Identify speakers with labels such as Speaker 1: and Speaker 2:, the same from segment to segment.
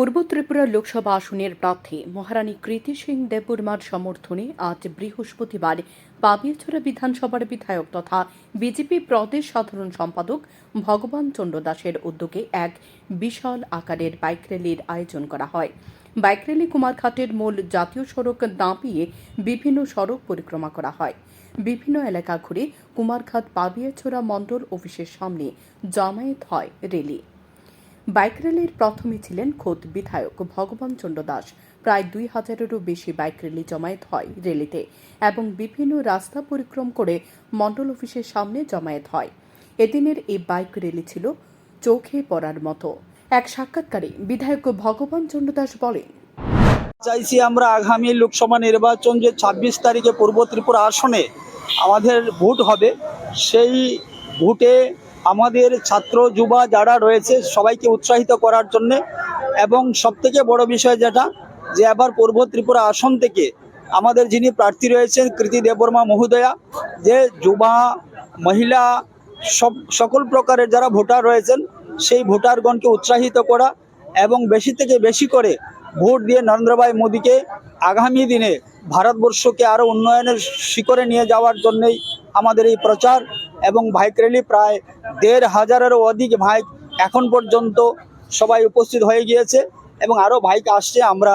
Speaker 1: পূর্ব ত্রিপুরা লোকসভা আসনের প্রার্থী মহারানী কৃতি সিং দেববর্মার সমর্থনে আজ বৃহস্পতিবার পাবিয়াছড়া বিধানসভার বিধায়ক তথা বিজেপি প্রদেশ সাধারণ সম্পাদক ভগবান চন্দ্র দাসের উদ্যোগে এক বিশাল আকারের বাইক র্যালির আয়োজন করা হয়। বাইক র্যালি কুমারঘাটের মূল জাতীয় সড়ক দাঁপিয়ে বিভিন্ন সড়ক পরিক্রমা করা হয়। বিভিন্ন এলাকা ঘুরে কুমারঘাট পাবিয়াছড়া মণ্ডল অফিসের সামনে জামায়াত হয় র্যালি। বাইক র্যালির প্রথমে ছিলেন খোদ বিধায়ক ভগবান চন্দ্র দাস। প্রায় দুই হাজারেরও বেশি বাইক র্যালি জমায়েত হয় র্যালিতে এবং বিভিন্ন রাস্তা পরিক্রম করে মণ্ডল অফিসের সামনে জমায়েত হয়। এদিনের এই বাইক র্যালি ছিল চোখে পড়ার মতো। এক সাক্ষাৎকারে বিধায়ক ভগবান চন্দ্র দাস বলেন,
Speaker 2: চাইছি আমরা আগামী লোকসভা নির্বাচন যে ছাব্বিশ তারিখে পূর্ব ত্রিপুরা আসনে আমাদের ভোট হবে, সেই ভোটে আমাদের ছাত্র, যুবা যারা রয়েছে সবাইকে উৎসাহিত করার জন্যে এবং সবথেকে বড় বিষয় যেটা, যে আবার পূর্ব ত্রিপুরা আসন থেকে আমাদের যিনি প্রার্থী রয়েছেন কৃতি দেববর্মা মহোদয়া, যে যুবা, মহিলা, সব, সকল প্রকারের যারা ভোটার রয়েছেন, সেই ভোটারগণকে উৎসাহিত করা এবং বেশি থেকে বেশি করে ভোট দিয়ে নরেন্দ্র ভাই মোদীকে আগামী দিনে ভারতবর্ষকে আরও উন্নয়নের শিখরে নিয়ে যাওয়ার জন্যই আমাদের এই প্রচার এবং বাইক র্যালি প্রায় দেড় হাজারেরও অধিক বাইক এখন পর্যন্ত সবাই উপস্থিত হয়ে গিয়েছে এবং আরও বাইক আসছে। আমরা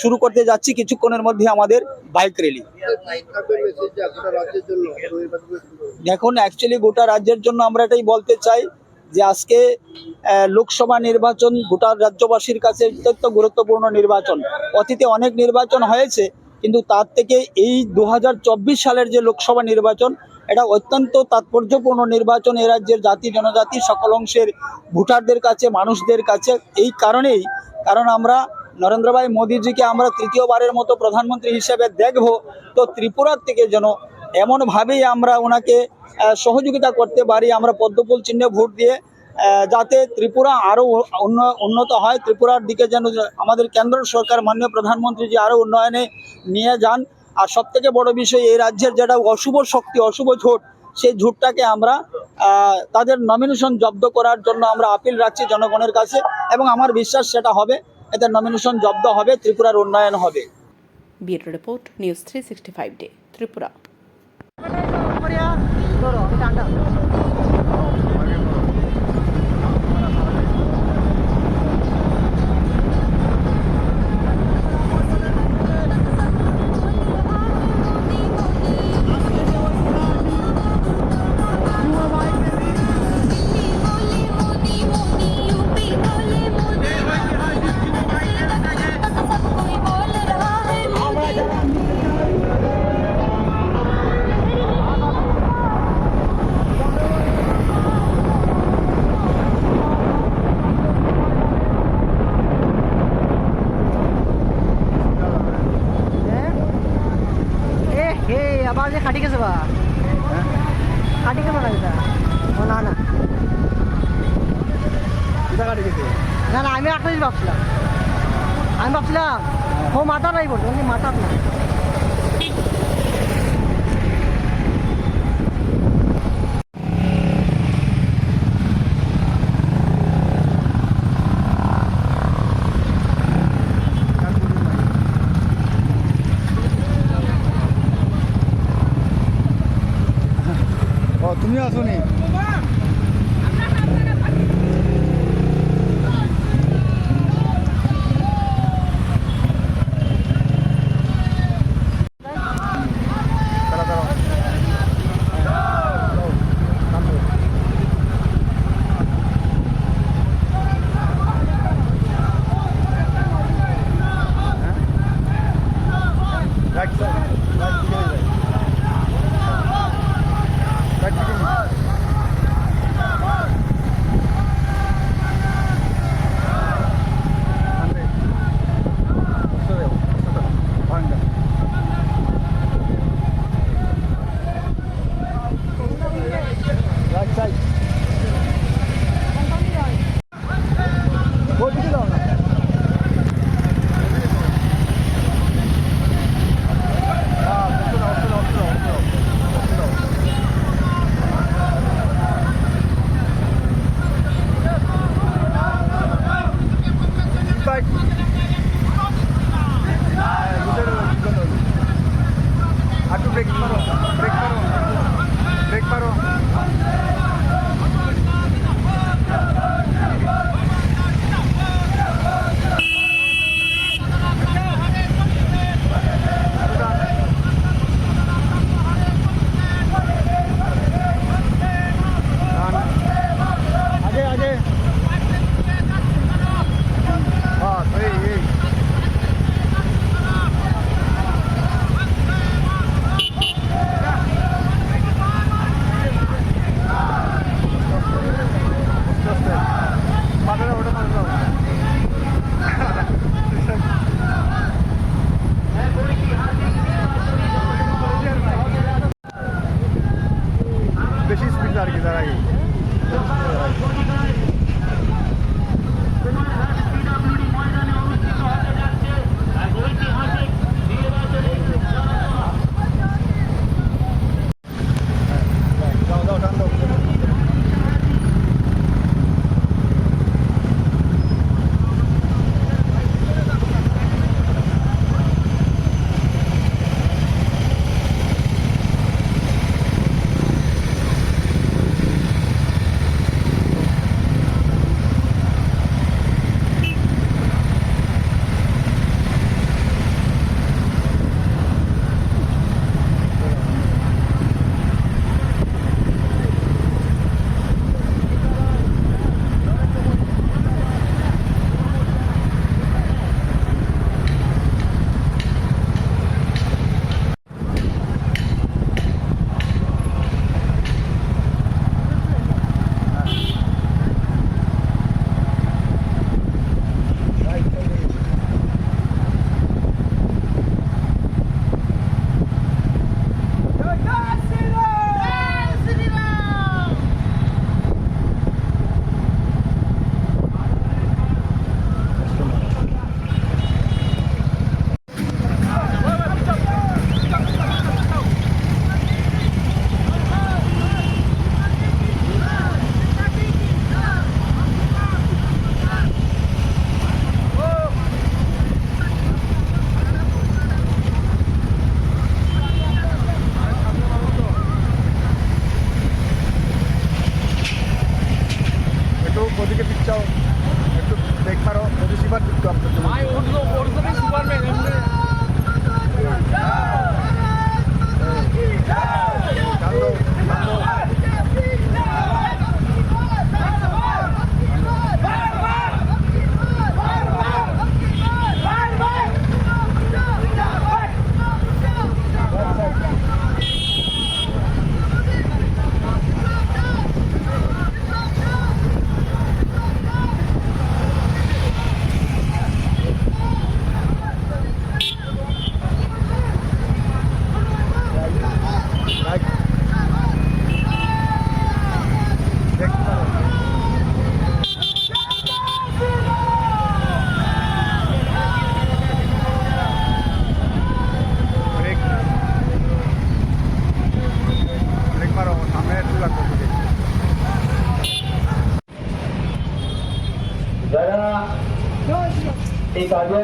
Speaker 2: শুরু করতে যাচ্ছি কিছুক্ষণের মধ্যে আমাদের বাইক র্যালি দেখুন অ্যাকচুয়ালি গোটা রাজ্যের জন্য আমরা এটাই বলতে চাই যে আজকে লোকসভা নির্বাচন গোটা রাজ্যবাসীর কাছে অত্যন্ত গুরুত্বপূর্ণ নির্বাচন। অতীতে অনেক নির্বাচন হয়েছে, কিন্তু তার থেকে এই দু হাজার চব্বিশ সালের যে লোকসভা নির্বাচন এটা অত্যন্ত তাৎপর্যপূর্ণ নির্বাচন এ রাজ্যের জাতি, জনজাতি, সকল অংশের ভোটারদের কাছে, মানুষদের কাছে। এই কারণেই, কারণ আমরা নরেন্দ্র ভাই মোদীজিকে আমরা তৃতীয়বারের মতো প্রধানমন্ত্রী হিসেবে দেখব, তো ত্রিপুরার থেকে যেন এমনভাবেই আমরা ওনাকে সহযোগিতা করতে পারি, আমরা পদ্মফুল চিহ্নে ভোট দিয়ে যাতে ত্রিপুরা আরও উন্নত হয়, ত্রিপুরার দিকে যেন আমাদের কেন্দ্র সরকার, মাননীয় প্রধানমন্ত্রী যে আরও উন্নয়নে নিয়ে যান। আর সব থেকে বড় বিষয় এই রাজ্যের যেটা অশুভ শক্তি অশুভ ঝোট সেই ঝোটটাকে আমরা তাদের নমিনেশন জব্দ করার জন্য আমরা আপিল রাখছি জনগণের কাছে এবং আমার বিশ্বাস সেটা হবে এতে নমিনেশন জব্দ হবে ত্রিপুরার উন্নয়ন হবে।
Speaker 1: Report news three sixty five day Tripura.
Speaker 3: আমি একটা জিনিস ভাবছিলাম আমি ভাবছিলাম ও মাথা নাই বলতো উনি মাথা না
Speaker 4: ও তুমি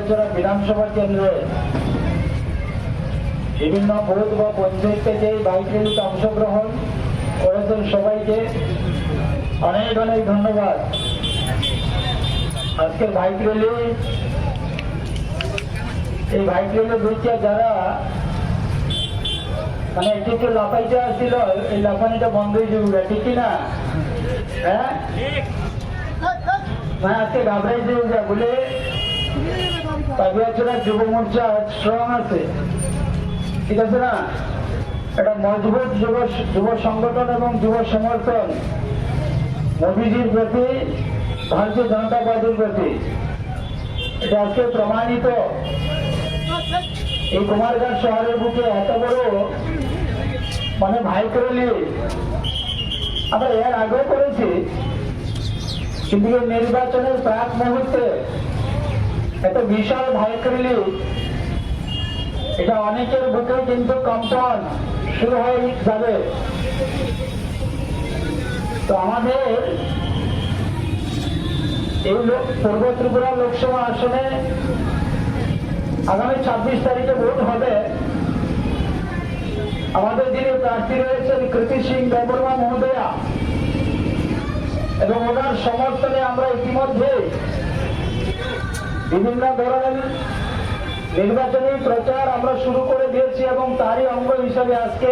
Speaker 5: কালিয়াচড়া বিধানসভা কেন্দ্রে। বিভিন্ন বুথ বা পঞ্চায়েত থেকে বাইক র্যালিতে অংশগ্রহণ করেছেন সবাইকে অনেক অনেক ধন্যবাদ। আজকের বাইক র্যালি এই বাইক র্যালি দুইটা যারা মানে একটু একটু লাফাইতে আসছিল এই লাফানিটা বন্ধ হয়ে যাবে ঠিক কি না? হ্যাঁ? মানে আজকে ঘাবড়াইছে যা বলে যুব মোর্চা স্ট্রং আছে। ঠিক আছে না? মজবুত যুব যুব সংগঠন এবং যুব সমর্থন প্রতি, ভারতীয় জনতা পার্টির প্রতি। এটা আজকে প্রমাণিত। এই কুমারঘাট শহরের বুকে এত বড় মানে ভাই করলি আমরা এর আগেও করেছি। কিন্তু নির্বাচনের প্রাক মুহূর্তে এত বিশাল ভাই করলি এটা অনেকের বুকে কিন্তু কম্পন শুরু হয়ে যাবে। তো আমাদের এই লোক পূর্ব ত্রিপুরা লোকসভা আসনে আগামী ছাব্বিশ তারিখে ভোট হবে। আমাদের যিনি প্রার্থী রয়েছেন কৃতি সিং দেববর্মা মহোদয়া। এবং ওনার সমর্থনে আমরা ইতিমধ্যে বিভিন্ন ধরনের নির্বাচনী প্রচার আমরা শুরু করে দিয়েছি এবং তারই অঙ্গ হিসাবে আজকে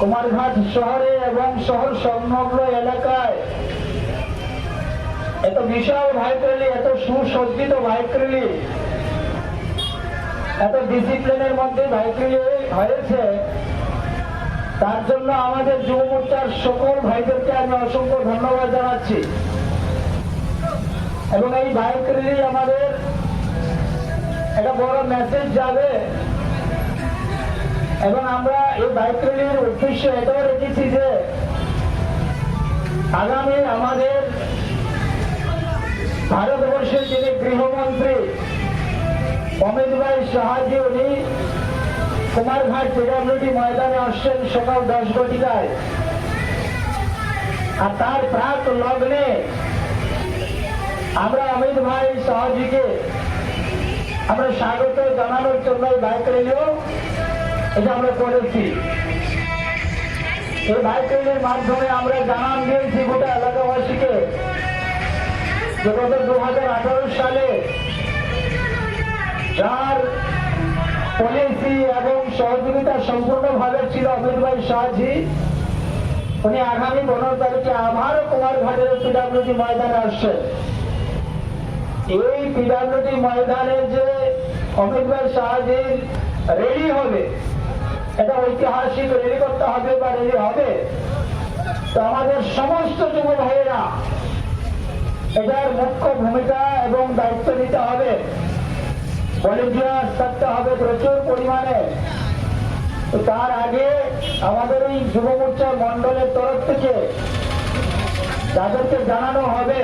Speaker 5: কুমারঘাট শহরে এবং শহর সংলগ্ন এলাকায় এত বিশাল বাইক র্যালি, এত সুসজ্জিত বাইক র্যালি, এত ডিসিপ্লিনের মধ্যে বাইক র্যালি হয়েছে। তার জন্য আমাদের যুব মোর্চার সকল ভাইদেরকে আমি অসংখ্য ধন্যবাদ জানাচ্ছি। এবং এই বাইক র্যালি আমাদের। একটা বড় মেসেজ যাবে। এবং আমরা এই বাইক র্যালির উদ্দেশ্য এটাও রেখেছি যে, আগামী আমাদের ভারতবর্ষের যিনি গৃহমন্ত্রী, অমিত ভাই সাহাজি, উনি কুমারঘাট পিডাব্লিউডি ময়দানে আসছেন সকাল দশ ঘটিকায়। আর তার প্রাক লগ্নে আমরা অমিত ভাই সাহাজিকে আমরা স্বাগত জানানোর জন্য বাইক র্যালিও এটা আমরা করেছি এই বাইক র্যালির মাধ্যমে আমরা জানান দিয়েছি গোটা এলাকাবাসীকে যে গত দু হাজার আঠারো সালে যার পলিসি এবং সহযোগিতা সম্পূর্ণ সম্পূর্ণভাবে ছিল অমিত ভাই শাহজি উনি আগামী পনেরো তারিখে আবারও কুমার ঘাটের পিডাব্লিউডি ময়দানে আসছেন। এই পিডাব্লিউডি ময়দানে যে শাহজির রেলি হবে, এটা ঐতিহাসিক রেলি করতে হবে বা রেলি হবে, তো আমাদের সমস্ত যুব ভাইয়েরা এটার মুখ্য ভূমিকা এবং দায়িত্ব নিতে হবে। থাকতে হবে প্রচুর পরিমাণে। তো তার আগে আমাদের এই যুব মোর্চা মন্ডলের তরফ থেকে তাদেরকে জানানো হবে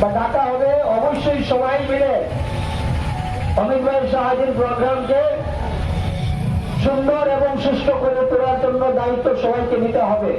Speaker 5: বা ডাকা হবে, অবশ্যই সবাই মিলে অমিত ভাই সাহায্যের প্রোগ্রামকে সুন্দর এবং সুস্থ করে তোলার জন্য দায়িত্ব সবাইকে নিতে হবে।